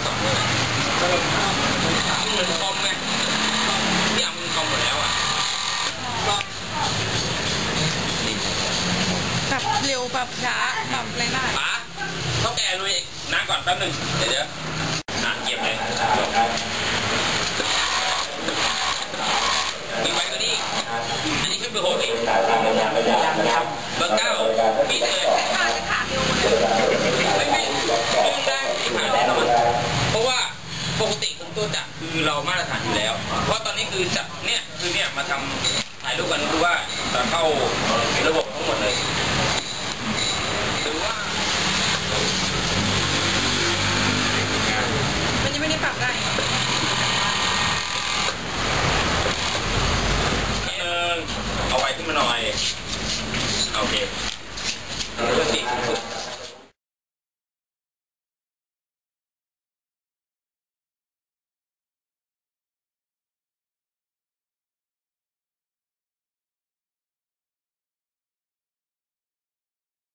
ไแล้ปรับเร็วปรับช้าปรับไรได้ป๋าเท่าแก่ลยน้าก่อนแป๊บหนึงเดี๋ยวเก็บเลยไว้ก็ดีอันนี้ขึ้นไปโหดก กติของตัวจักรคือเรามาตรฐานอยู่แล้ว เพราะตอนนี้คือจักรเนี่ยคือเนี่ยมาทำถ่ายรูปกันคือว่าจะเข้าระบบ